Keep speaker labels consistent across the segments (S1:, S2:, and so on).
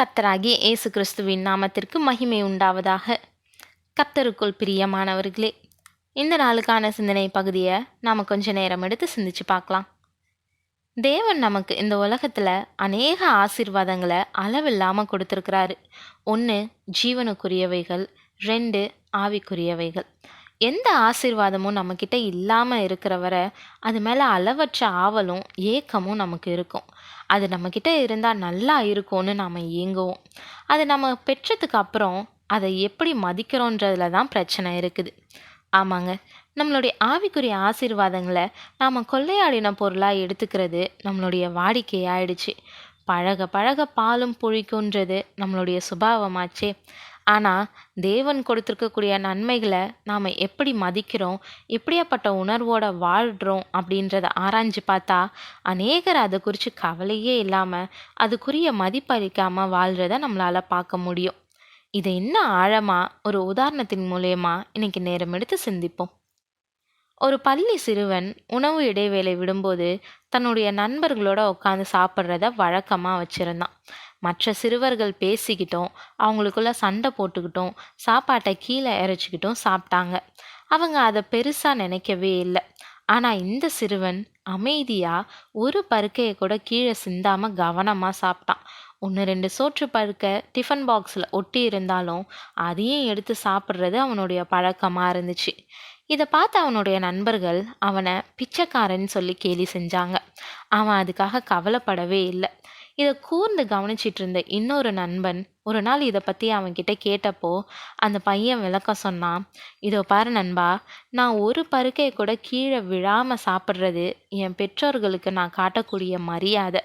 S1: கத்தராகிய இயேசு கிறிஸ்துவின் நாமத்திற்கு மகிமை உண்டாவதாக. கத்தருக்குள் பிரியமானவர்களே இந்த நாளுக்கான சிந்தனை பகுதியை நாம் கொஞ்ச நேரம் எடுத்து சிந்திச்சு பார்க்கலாம். தேவன் நமக்கு இந்த உலகத்தில் அநேக ஆசீர்வாதங்களை அளவில்லாமல் கொடுத்துருக்கிறாரு. ஒன்று ஜீவனுக்குரியவைகள். ரெண்டு ஆவிக்குரியவைகள். எந்த ஆசீர்வாதமும் நம்மக்கிட்ட இல்லாமல் இருக்கிற வரை அது மேலே அளவற்ற ஆவலும் ஏக்கமும் நமக்கு இருக்கும். அது நம்மக்கிட்ட இருந்தால் நல்லா இருக்கும்னு நாம் ஏங்குவோம். அது நம்ம பெற்றதுக்கு அப்புறம் அதை எப்படி மதிக்கிறோன்றதுல தான் பிரச்சனை இருக்குது. ஆமாங்க. நம்மளுடைய ஆவிக்குரிய ஆசீர்வாதங்களை நாம் கொள்ளையாடின பொருளாக எடுத்துக்கிறது நம்மளுடைய வாடிக்கையாயிடுச்சு பழக பழக பாலும் புழிக்குன்றது நம்மளுடைய சுபாவமாச்சே. ஆனால் தேவன் கொடுத்துருக்கக்கூடிய நன்மைகளை நாம் எப்படி மதிக்கிறோம் எப்படியாப்பட்ட உணர்வோட வாழ்கிறோம் அப்படின்றத ஆராய்ஞ்சு பார்த்தா அநேகர் அதை குறித்து கவலையே இல்லாமல் அதுக்குரிய மதிப்பளிக்காமல் வாழ்கிறத நம்மளால் பார்க்க முடியும். இதை இன்னும் ஆழமாக ஒரு உதாரணத்தின் மூலயமா இன்னைக்கு நேரம் எடுத்து சிந்திப்போம். ஒரு பள்ளி சிறுவன் உணவு இடைவேளை விடும்போது தன்னுடைய நண்பர்களோட உட்காந்து சாப்பிட்றத வழக்கமாக வச்சுருந்தான். மற்ற சிறுவர்கள் பேசிக்கிட்டோம் அவங்களுக்குள்ள சண்டை போட்டுக்கிட்டோம் சாப்பாட்டை கீழே இறைச்சிக்கிட்டும் சாப்பிட்டாங்க. அவங்க அதை பெருசாக நினைக்கவே இல்லை. ஆனால் இந்த சிறுவன் அமைதியாக ஒரு பருக்கையை கூட கீழே சிந்தாமல் கவனமாக சாப்பிட்டான். ஒன்று ரெண்டு சோற்று பருக்க டிஃபன் பாக்ஸில் ஒட்டி இருந்தாலும் அதையும் எடுத்து சாப்பிட்றது அவனுடைய பழக்கமாக இருந்துச்சு. இதை பார்த்து அவனுடைய நண்பர்கள் அவனை பிச்சைக்காரன் சொல்லி கேலி செஞ்சாங்க. அவன் அதுக்காக கவலைப்படவே இல்லை. இதை கூர்ந்து கவனிச்சிட்டு இருந்த இன்னொரு நண்பன் ஒரு நாள் இதை பற்றி அவன்கிட்ட கேட்டப்போ அந்த பையன் விளக்கம் சொன்னான் இதோ பாரு நண்பா நான் ஒரு பருக்கையை கூட கீழே விழாமல் சாப்பிட்றது என் பெற்றோர்களுக்கு நான் காட்டக்கூடிய மரியாதை.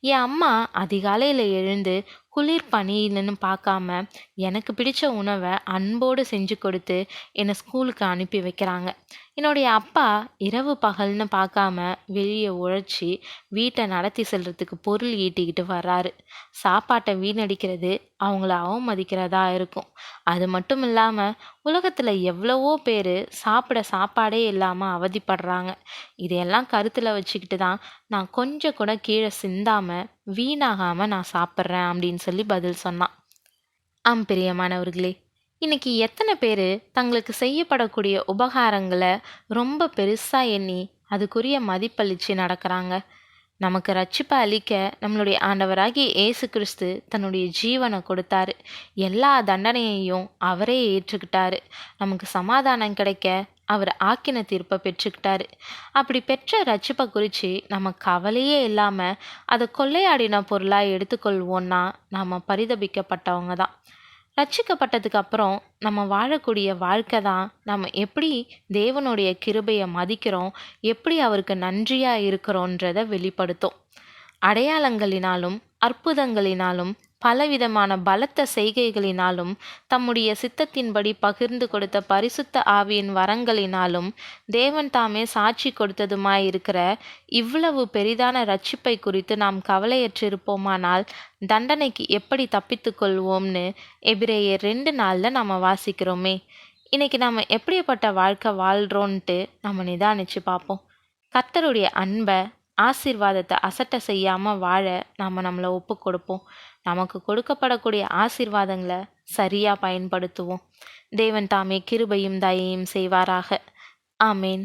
S1: என் அம்மா அதிகாலையில் எழுந்து குளிர் பனியிலன்னு பார்க்காம எனக்கு பிடிச்ச உணவை அன்போடு செஞ்சு கொடுத்து என்னை ஸ்கூலுக்கு அனுப்பி வைக்கிறாங்க. என்னுடைய அப்பா இரவு பகல்னு பார்க்காம வெளியே உழைச்சி வீட்டை நடத்தி செல்றதுக்கு பொருள் ஈட்டிக்கிட்டு வர்றாரு. சாப்பாட்டை வீணடிக்கிறது அவங்கள அவமதிக்கிறதா இருக்கும். அது மட்டும் இல்லாமல் உலகத்தில் எவ்வளவோ பேர் சாப்பிட சாப்பாடே இல்லாமல் அவதிப்படுறாங்க. இதையெல்லாம் கருத்தில் வச்சுக்கிட்டு தான் நான் கொஞ்சம் கூட கீழே சிந்தாமல் வீணாகாமல் நான் சாப்பிட்றேன் அப்படின்னு சொல்லி பதில் சொன்னான். ஆம் பிரியமானவர்களே இன்னைக்கு எத்தனை பேர் தங்களுக்கு செய்யப்படக்கூடிய உபகாரங்களை ரொம்ப பெருசாக எண்ணி அதுக்குரிய மதிப்பளித்து நடக்கிறாங்க. நமக்கு ரட்சிப்பை அளிக்க நம்மளுடைய ஆண்டவராகிய இயேசு கிறிஸ்து தன்னுடைய ஜீவனை கொடுத்தாரு. எல்லா தண்டனையையும் அவரே ஏற்றுக்கிட்டாரு. நமக்கு சமாதானம் கிடைக்க அவர் ஆக்கின தீர்ப்பை பெற்றுக்கிட்டாரு. அப்படி பெற்ற ரட்சிப்பை குறித்து நம்ம கவலையே இல்லாமல் அதை கொள்ளையாடின பொருளாக எடுத்துக்கொள்வோன்னா நாம் பரிதபிக்கப்பட்டவங்க தான். ரட்சிக்கப்பட்டதுக்கு அப்புறம் நம்ம வாழக்கூடிய வாழ்க்கை தான் நம்ம எப்படி தேவனுடைய கிருபையை மதிக்கிறோம் எப்படி அவருக்கு நன்றியாக இருக்கிறோன்றதை வெளிப்படுத்தும். அடையாளங்களினாலும் அற்புதங்களினாலும் பலவிதமான பலத்த செய்கைகளினாலும் தம்முடைய சித்தத்தின்படி பகிர்ந்து கொடுத்த பரிசுத்த ஆவியின் வரங்களினாலும் தேவன் தாமே சாட்சி கொடுத்ததுமாயிருக்கிற இவ்வளவு பெரிதான ரட்சிப்பை குறித்து நாம் கவலையற்றிருப்போமானால் தண்டனைக்கு எப்படி தப்பித்து கொள்வோம்னு எபிரேயர் ரெண்டு நாளில் நம்ம வாசிக்கிறோமே. இன்னைக்கு நம்ம எப்படிப்பட்ட வாழ்க்கை வாழ்கிறோன்ட்டு நம்ம நிதானிச்சு பார்ப்போம் கர்த்தருடைய அன்பை ஆசீர்வாதத்தை அசட்டை செய்யாமல் வாழ நாம் நம்மளை ஒப்பு கொடுப்போம். நமக்கு கொடுக்கப்படக்கூடிய ஆசீர்வாதங்களை சரியாக பயன்படுத்துவோம். தேவன் தாமே கிருபையும் தயையும் செய்வாராக. ஆமேன்.